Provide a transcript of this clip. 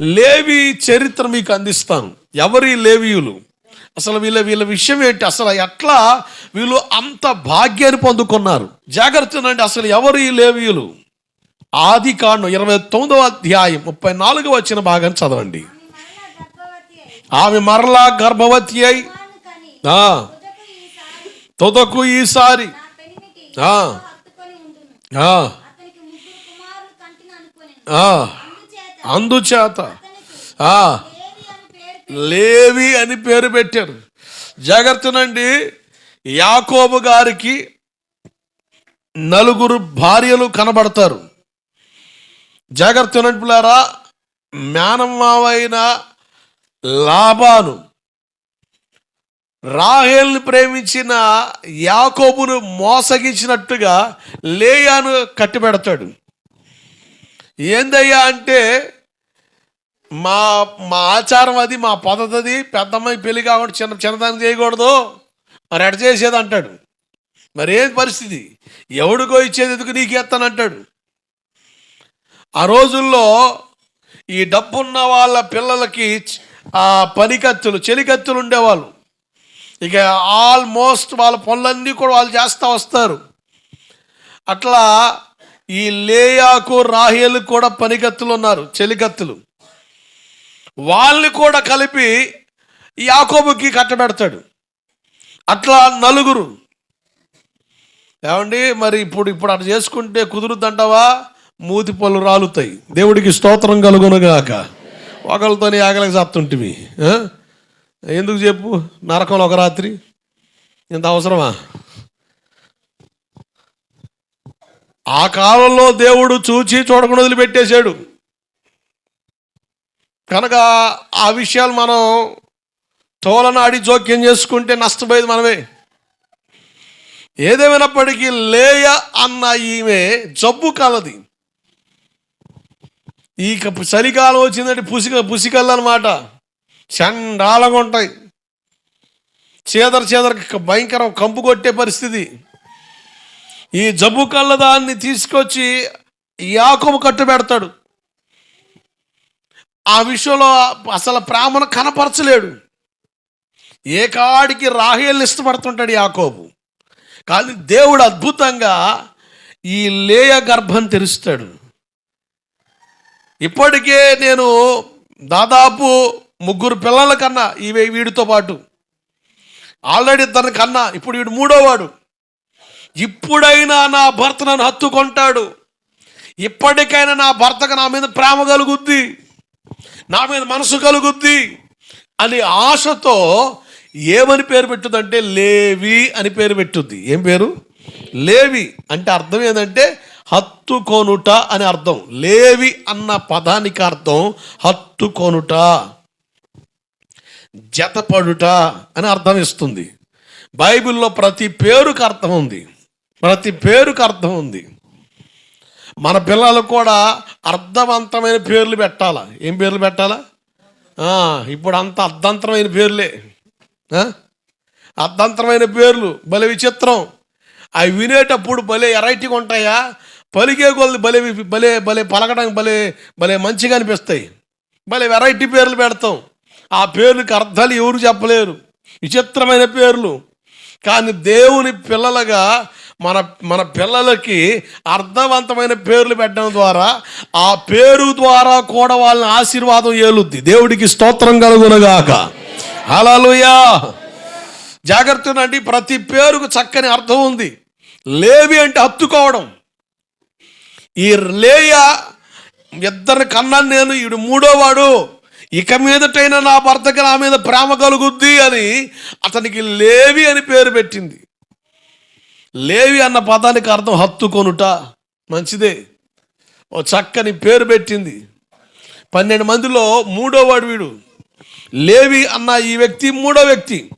లేవి చరిత్ర మీకు అందిస్తాను ఎవరి లేవీయులు? అసలు వీళ్ళ వీళ్ళ విషయం ఏంటి? అసలు ఎట్లా వీళ్ళు అంత భాగ్యాన్ని పొందుకున్నారు? జాగ్రత్తనండి అసలు ఎవరు ఈ లేవీయులు? ఆది కాండం ఇరవై తొమ్మిదవ అధ్యాయం ముప్పై నాలుగు వచ్చిన భాగం చదవండి. ఆమె మరలా గర్భవతి అయి తొదకు తుదకు ఈసారి. ఆ. అందుచేత లేవి అని పేరు పెట్టారు. జాగ్రత్తనండి యాకోబు గారికి నలుగురు భార్యలు కనబడతారు. జాగ్రత్తనండి పిల్లారా మేనమావైన లాభాను రాహేల్ని ప్రేమించిన యాకోబును మోసగించినట్టుగా లేయాను కట్టిపెడతాడు. ఏందయ్యా అంటే మా మా ఆచారం అది మా పద్ధతి అది పెద్దమ్మాయి పెళ్ళి కాకుండా చిన్న చిన్నదాన్ని చేయకూడదు. మరి ఎడ చేసేది అంటాడు. మరి ఏది పరిస్థితి? ఎవడికో ఇచ్చేది ఎందుకు నీకు అంటాడు. ఆ రోజుల్లో ఈ డబ్బున్న వాళ్ళ పిల్లలకి ఆ పనికత్తులు చెలికత్తులు ఉండేవాళ్ళు. ఇక ఆల్మోస్ట్ వాళ్ళ పనులన్నీ కూడా వాళ్ళు చేస్తూ వస్తారు. అట్లా ఈ లేయాకు రాహేలు కూడా పనికత్తులు ఉన్నారు చెలికత్తులు వాళ్ళని కూడా కలిపి యాకోబుకి కట్టబెడతాడు. అట్లా నలుగురు. ఏమండి మరి ఇప్పుడు ఇప్పుడు అట్లా చేసుకుంటే కుదురుద్దంటావా? మూతి పళ్ళు రాలుతాయి. దేవుడికి స్తోత్రం కలుగునుగాక. ఒకళ్ళతోనే ఆకలికి చెప్తుంటివి ఎందుకు చెప్పు? నరకంలో ఒక రాత్రి? ఇంత అవసరమా? ఆ కాలంలో దేవుడు చూచి చూడకుండా వదిలిపెట్టేశాడు. కనుక ఆ విషయాలు మనం తోలనాడి జోక్యం చేసుకుంటే నష్టపోయేది మనమే. ఏదేమైనప్పటికీ లేయ అన్న ఈమె జబ్బు కలది. ఈ చలికాలం వచ్చిందంటే పుసిక పుసికల్లు అనమాట చండాలంగా ఉంటాయి. చేదర చేదర భయంకరం కంపు కొట్టే పరిస్థితి. ఈ జబ్బు కళ్ళదాన్ని తీసుకొచ్చి యాకము కట్టు పెడతాడు ఆ విషయంలో అసలు ప్రేమను కనపరచలేడు. ఏ కాడికి రాహేల్ని ఇష్టపడుతుంటాడు యాకోబు. కానీ దేవుడు అద్భుతంగా ఈ లేయ గర్భం తెరుస్తాడు. ఇప్పటికే నేను దాదాపు ముగ్గురు పిల్లల కన్నా ఇవే వీడితో పాటు. ఆల్రెడీ తన కన్నా ఇప్పుడు వీడు మూడోవాడు. ఇప్పుడైనా నా భర్త నన్ను హత్తుకుంటాడు. ఇప్పటికైనా నా భర్తకు నా మీద ప్రేమ కలుగుద్ది. నా మీద మనసు కలుగుద్ది అని ఆశతో ఏమని పేరు పెట్టుదంటే లేవి అని పేరు పెట్టుద్ది. ఏం పేరు? లేవి అంటే అర్థం ఏంటంటే హత్తుకొనుట అని అర్థం. లేవి అన్న పదానికి అర్థం హత్తుకొనుట జతపడుట అని అర్థం ఇస్తుంది. బైబిల్లో ప్రతి పేరుకు అర్థం ఉంది. ప్రతి పేరుకు అర్థం ఉంది. మన పిల్లలు కూడా అర్థవంతమైన పేర్లు పెట్టాలా? ఏం పేర్లు పెట్టాలా? ఇప్పుడు అంత అర్ధంతరమైన పేర్లే. అర్ధంతరమైన పేర్లు భలే విచిత్రం. అవి వినేటప్పుడు భలే ఎరైటీగా ఉంటాయా? పలికే కొలది భలే భలే భలే పలకడానికి భలే భలే మంచిగా అనిపిస్తాయి. భలే వెరైటీ పేర్లు పెడతాం. ఆ పేర్లకు అర్థాలు ఎవరు చెప్పలేరు. విచిత్రమైన పేర్లు. కానీ దేవుని పిల్లలుగా మన మన పిల్లలకి అర్థవంతమైన పేర్లు పెట్టడం ద్వారా ఆ పేరు ద్వారా కూడా వాళ్ళని ఆశీర్వాదం ఏలుద్ది. దేవుడికి స్తోత్రం కలుగునగాక. హల్లెలూయా. జాగ్రత్తనండి ప్రతి పేరుకు చక్కని అర్థం ఉంది. లేవి అంటే హత్తుకోవడం. ఈ లేయ ఇద్దరిని కన్నా నేను ఈడు మూడోవాడు. ఇక మీదటైనా నా భర్తకి నా మీద ప్రేమ కలుగుద్ది అని అతనికి లేవి అని పేరు పెట్టింది. లేవి అన్న పదానికి అర్థం హత్తుకొనుట మంచిదే. ఓ చక్కని పేరు పెట్టింది. పన్నెండు మందిలో మూడోవాడు వీడు. లేవి అన్న ఈ వ్యక్తి మూడో వ్యక్తి.